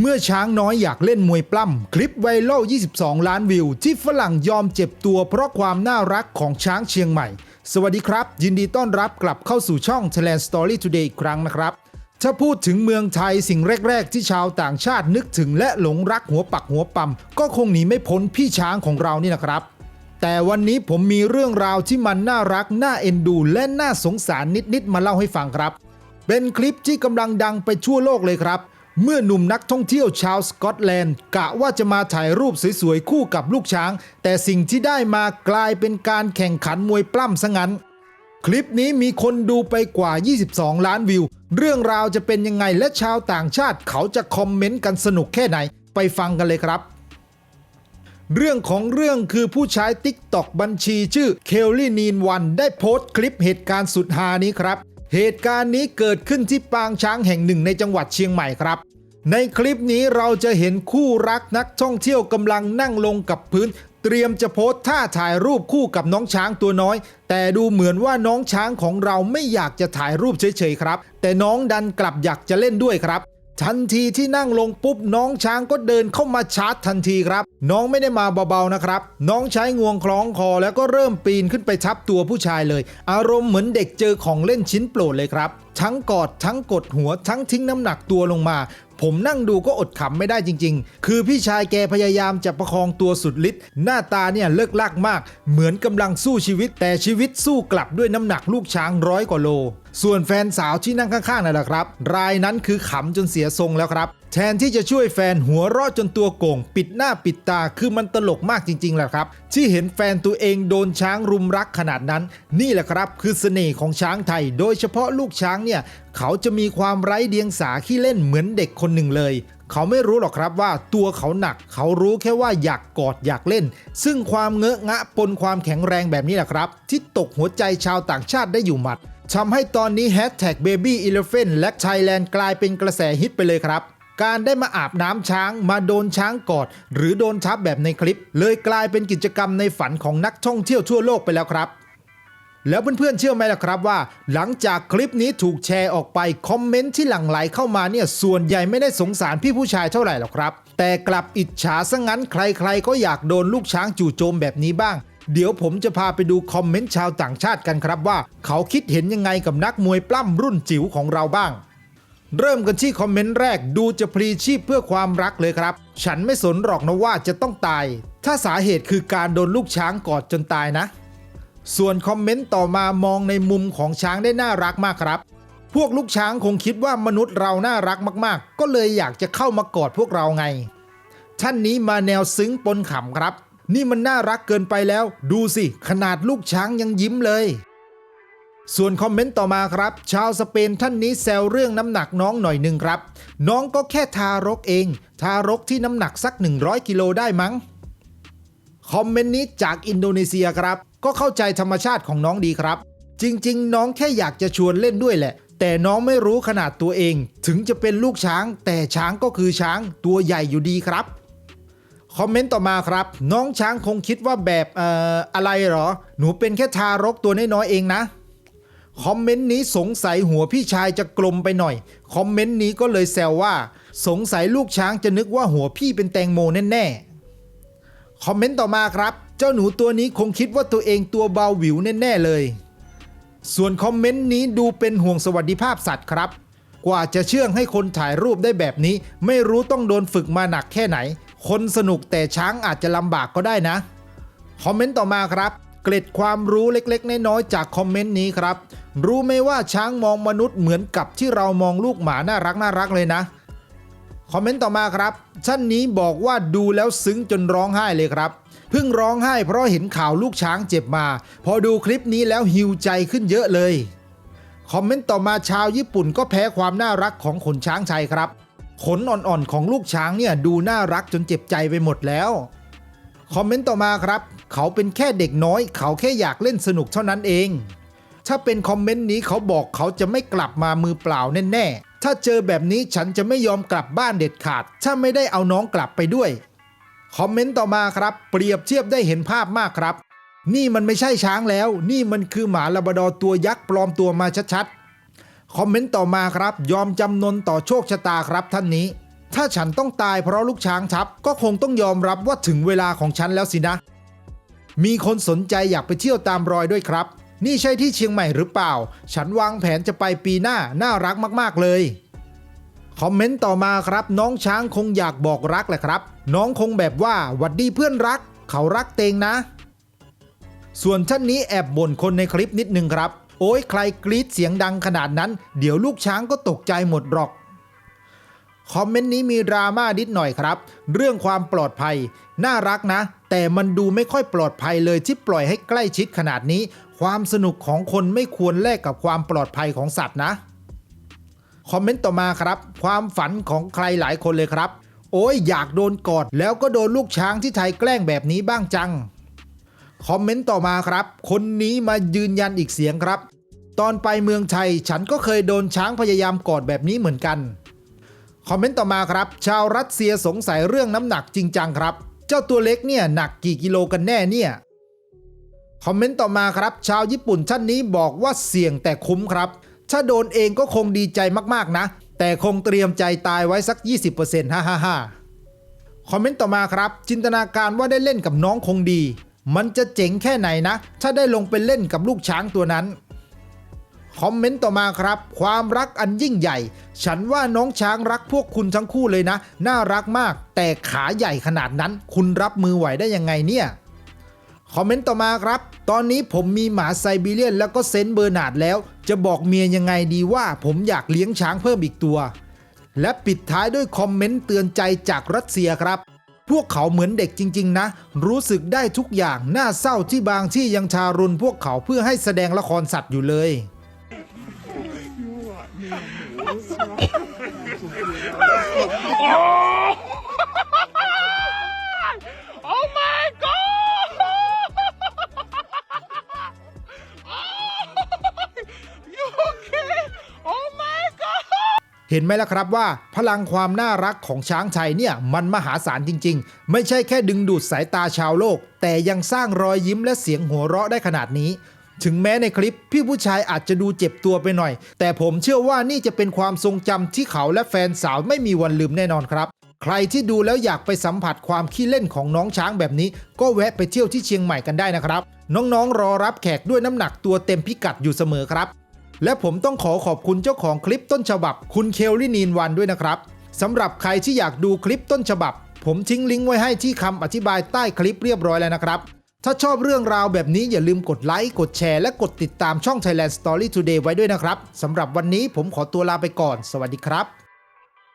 เมื่อช้างน้อยอยากเล่นมวยปล้ำ คลิปไวรัล22 ล้านวิว ที่ฝรั่งยอมเจ็บตัวเพราะความน่ารักของช้างเชียงใหม่ สวัสดีครับ ยินดีต้อนรับกลับเข้าสู่ช่อง Thailand Story Today อีกครั้งนะครับ ถ้าพูดถึงเมืองไทยสิ่งแรก ๆ ที่ชาวต่างชาตินึกถึงและหลงรักหัวปักหัวปั๊มก็คงหนีไม่พ้นพี่ช้างของเรานี่นะครับ แต่วันนี้ผมมีเรื่องราวที่มันน่ารักน่าเอ็นดู และน่าสงสารนิดๆมาเล่าให้ฟังครับ เป็นคลิปที่กำลังดังไปทั่วโลกเลยครับ เมื่อหนุ่มนักท่องเที่ยวชาวสกอตแลนด์ กะว่าจะมาถ่ายรูปสวยๆ คู่กับลูกช้าง แต่สิ่งที่ได้มากลายเป็นการแข่งขันมวยปล้ำซะงั้น คลิปนี้มีคนดูไปกว่า 22 ล้านวิว เรื่องราวจะเป็นยังไงและชาวต่างชาติเขาจะคอมเมนต์กันสนุกแค่ไหน ไปฟังกันเลยครับเรื่องของเรื่องคือผู้ใช้ t ิ k t o k บัญชีชื่อเคลลี่นีนวันได้โพสต์คลิปเหตุการณ์สุดฮานี้ครับ เหตุการณ์นี้เกิดขึ้นที่ปางช้างแห่งหนึ่งในจังหวัดเชียงใหม่ครับ ในคลิปนี้เราจะเห็นคู่รักนักท่องเที่ยวกำลังนั่งลงกับพื้น เตรียมจะโพสท่าถ่ายรูปคู่กับน้องช้างตัวน้อย แต่ดูเหมือนว่าน้องช้างของเราไม่อยากจะถ่ายรูปเฉยๆครับ แต่น้องดันกลับอยากจะเล่นด้วยครับ ทันทีที่นั่งลงปุ๊บน้องช้างก็เดินเข้ามาชาร์จทันทีครับ น้องไม่ได้มาเบาๆนะครับ น้องใช้งวงคล้องคอแล้วก็เริ่มปีนขึ้นไปทับตัวผู้ชายเลย อารมณ์เหมือนเด็กเจอของเล่นชิ้นโปรดเลยครับ ทั้งกอดทั้งกดหัวทั้งทิ้งน้ำหนักตัวลงมา ผมนั่งดูก็อดขำไม่ได้จริง ๆ คือพี่ชายแกพยายามจะประคองตัวสุดฤทธิ์หน้าตาเนี่ยเลิกลากมาก เหมือนกำลังสู้ชีวิต แต่ชีวิตสู้กลับด้วยน้ำหนักลูกช้างร้อยกว่าโล ส่วนแฟนสาวที่นั่งข้างๆนั่นแหละครับ รายนั้นคือขำจนเสียทรงแล้วครับแทนที่จะช่วยแฟนหัวเรอดจนตัวโก่ง ปิดหน้าปิดตาคือมันตลกมากจริงๆแหละครับ ที่เห็นแฟนตัวเองโดนช้างรุมรักขนาดนั้น นี่แหละครับ คือเสน่ห์ของช้างไทย โดยเฉพาะลูกช้างเนี่ยเขาจะมีความไร้เดียงสาขี้เล่นเหมือนเด็กคนหนึ่งเลย เขาไม่รู้หรอกครับว่าตัวเขาหนัก เขารู้แค่ว่าอยากกอดอยากเล่น ซึ่งความเงอะงะปนความแข็งแรงแบบนี้แหละครับ ที่ตกหัวใจชาวต่างชาติได้อยู่หมัดทำให้ตอนนี้แฮชแท็ก Baby Elephant และ Thailand กลายเป็นกระแสฮิตไปเลยครับการได้มาอาบน้ำช้างมาโดนช้างกอด หรือโดนทับแบบในคลิป เลยกลายเป็นกิจกรรมในฝันของนักท่องเที่ยวทั่วโลกไปแล้วครับ แล้วเพื่อนๆเชื่อไหมล่ะครับว่า หลังจากคลิปนี้ถูกแชร์ออกไปคอมเมนต์ที่หลั่งไหลเข้ามาเนี่ยส่วนใหญ่ไม่ได้สงสารพี่ผู้ชายเท่าไหร่หรอกครับ แต่กลับอิจฉาซะงั้นใครๆ ก็อยากโดนลูกช้างจู่โจมแบบนี้บ้าง เดี๋ยวผมจะพาไปดูคอมเมนต์ชาวต่างชาติกันครับว่า เขาคิดเห็นยังไงกับนักมวยปล้ำรุ่นจิ๋วของเราบ้างเริ่มกันที่คอมเมนต์แรกดูจะพลีชีพเพื่อความรักเลยครับ ฉันไม่สนหรอกนะว่าจะต้องตาย ถ้าสาเหตุคือการโดนลูกช้างกอดจนตายนะ ส่วนคอมเมนต์ต่อมามองในมุมของช้างได้น่ารักมากครับ พวกลูกช้างคงคิดว่ามนุษย์เราน่ารักมากๆ ก็เลยอยากจะเข้ามากอดพวกเราไง ท่านนี้มาแนวซึ้งปนขำครับ นี่มันน่ารักเกินไปแล้ว ดูสิ ขนาดลูกช้างยังยิ้มเลย ส่วนคอมเมนต์ต่อมาครับ ชาวสเปนท่านนี้แซวเรื่องน้ำหนักน้องหน่อยหนึ่งครับ น้องก็แค่ทารกเอง ทารกที่น้ำหนักสัก 100 กิโลได้มั้งคอมเมนต์นี้จากอินโดนีเซียครับ ก็เข้าใจธรรมชาติของน้องดีครับ จริง ๆ น้องแค่อยากจะชวนเล่นด้วยแหละ แต่น้องไม่รู้ขนาดตัวเอง ถึงจะเป็นลูกช้าง แต่ช้างก็คือช้างตัวใหญ่อยู่ดีครับคอมเมนต์ต่อมาครับ น้องช้างคงคิดว่าแบบเอ่ออะไรหรอ หนูเป็นแค่ทารกตัวน้อยๆเองนะคอมเมนต์นี้สงสัยหัวพี่ชายจะกลมไปหน่อยคอมเมนต์นี้ก็เลยแซวว่า สงสัยลูกช้างจะนึกว่าหัวพี่เป็นแตงโมแน่ๆคอมเมนต์ต่อมาครับ เจ้าหนูตัวนี้คงคิดว่าตัวเองตัวเบาหวิวแน่ๆเลย ส่วนคอมเมนต์นี้ดูเป็นห่วงสวัสดิภาพสัตว์ครับ กว่าจะเชื่องให้คนถ่ายรูปได้แบบนี้ ไม่รู้ต้องโดนฝึกมาหนักแค่ไหน คนสนุกแต่ช้างอาจจะลำบากก็ได้นะ คอมเมนต์ต่อมาครับ เกร็ดความรู้เล็กๆ น้อยๆจากคอมเมนต์นี้ครับ รู้ไหมว่าช้างมองมนุษย์เหมือนกับที่เรามองลูกหมาน่ารักน่ารักเลยนะ คอมเมนต์ต่อมาครับท่านนี้บอกว่าดูแล้วซึ้งจนร้องไห้เลยครับเพิ่งร้องไห้เพราะเห็นข่าวลูกช้างเจ็บมา พอดูคลิปนี้แล้วหิวใจขึ้นเยอะเลย คอมเมนต์ต่อมาชาวญี่ปุ่นก็แพ้ความน่ารักของขนช้างชัยครับ ขนอ่อนๆของลูกช้างเนี่ยดูน่ารักจนเจ็บใจไปหมดแล้ว คอมเมนต์ต่อมาครับ เขาเป็นแค่เด็กน้อย เขาแค่อยากเล่นสนุกเท่านั้นเอง ถ้าเป็นคอมเมนต์นี้เขาบอกเขาจะไม่กลับมามือเปล่าแน่ๆ ถ้าเจอแบบนี้ฉันจะไม่ยอมกลับบ้านเด็ดขาด ถ้าไม่ได้เอาน้องกลับไปด้วย คอมเมนต์ต่อมาครับ เปรียบเทียบได้เห็นภาพมากครับ นี่มันไม่ใช่ช้างแล้ว นี่มันคือหมาลาบดอตัวยักษ์ปลอมตัวมาชัดๆ คอมเมนต์ต่อมาครับ ยอมจำนนต่อโชคชะตาครับท่านนี้ ถ้าฉันต้องตายเพราะลูกช้างทับ ก็คงต้องยอมรับว่าถึงเวลาของฉันแล้วสินะ มีคนสนใจอยากไปเที่ยวตามรอยด้วยครับ นี่ใช่ที่เชียงใหม่หรือเปล่า ฉันวางแผนจะไปปีหน้า น่ารักมากๆเลย คอมเมนต์ต่อมาครับ น้องช้างคงอยากบอกรักแหละครับ น้องคงแบบว่าหวัดดีเพื่อนรัก เขารักเตงนะ ส่วนท่านนี้แอบบ่นคนในคลิปนิดนึงครับ โอ้ยใครกรีดเสียงดังขนาดนั้น เดี๋ยวลูกช้างก็ตกใจหมดหรอกคอมเมนต์นี้มีดราม่านิดหน่อยครับ เรื่องความปลอดภัย น่ารักนะ แต่มันดูไม่ค่อยปลอดภัยเลยที่ปล่อยให้ใกล้ชิดขนาดนี้ ความสนุกของคนไม่ควรแลกกับความปลอดภัยของสัตว์นะ คอมเมนต์ต่อมาครับ ความฝันของใครหลายคนเลยครับ โอ้ยอยากโดนกอด แล้วก็โดนลูกช้างที่ไทยแกล้งแบบนี้บ้างจัง คอมเมนต์ต่อมาครับ คนนี้มายืนยันอีกเสียงครับ ตอนไปเมืองไทยฉันก็เคยโดนช้างพยายามกอดแบบนี้เหมือนกัน คอมเมนต์ต่อมาครับ ชาวรัสเซียสงสัยเรื่องน้ำหนักจริงจังครับ เจ้าตัวเล็กเนี่ยหนักกี่กิโลกันแน่เนี่ย คอมเมนต์ต่อมาครับ ชาวญี่ปุ่นท่านนี้บอกว่าเสี่ยงแต่คุ้มครับ ถ้าโดนเองก็คงดีใจมากๆนะ แต่คงเตรียมใจตายไว้สัก 20%ฮ่าฮ่าฮ่าคอมเมนต์ต่อมาครับ จินตนาการว่าได้เล่นกับน้องคงดี มันจะเจ๋งแค่ไหนนะ ถ้าได้ลงไปเล่นกับลูกช้างตัวนั้นคอมเมนต์ต่อมาครับ ความรักอันยิ่งใหญ่ ฉันว่าน้องช้างรักพวกคุณทั้งคู่เลยนะ น่ารักมาก แต่ขาใหญ่ขนาดนั้น คุณรับมือไหวได้ยังไงเนี่ย คอมเมนต์ต่อมาครับ ตอนนี้ผมมีหมาไซบีเรียนแล้วก็เซนเบอร์นาดแล้ว จะบอกเมียยังไงดีว่าผมอยากเลี้ยงช้างเพิ่มอีกตัว และปิดท้ายด้วยคอมเมนต์เตือนใจจากรัสเซียครับ พวกเขาเหมือนเด็กจริง ๆ นะ รู้สึกได้ทุกอย่างน่าเศร้าที่บางที่ยังทารุณพวกเขาเพื่อให้แสดงละครสัตว์อยู่เลย ห็นไหมล่ะครับว่า พลังความน่ารักของช้างไทยเนี่ยมันมหาศาลจริง ๆ ไม่ใช่แค่ดึงดูดสายตาชาวโลก แต่ยังสร้างรอยยิ้มและเสียงหัวเราะได้ขนาดนี้ ถึงแม้ในคลิปพี่ผู้ชายอาจจะดูเจ็บตัวไปหน่อย แต่ผมเชื่อว่านี่จะเป็นความทรงจำที่เขาและแฟนสาวไม่มีวันลืมแน่นอนครับ ใครที่ดูแล้วอยากไปสัมผัสความขี้เล่นของน้องช้างแบบนี้ ก็แวะไปเที่ยวที่เชียงใหม่กันได้นะครับ น้องๆรอรับแขกด้วยน้ำหนักตัวเต็มพิกัดอยู่เสมอครับ และผมต้องขอขอบคุณเจ้าของคลิปต้นฉบับ คุณเคลลี่นีนวันด้วยนะครับสำหรับใครที่อยากดูคลิปต้นฉบับ ผมทิ้งลิงก์ไว้ให้ที่คำอธิบายใต้คลิปเรียบร้อยแล้วนะครับ ถ้าชอบเรื่องราวแบบนี้อย่าลืมกดไลค์กดแชร์และกดติดตามช่อง Thailand Story Today ไว้ด้วยนะครับสำหรับวันนี้ผมขอตัวลาไปก่อน สวัสดีครับ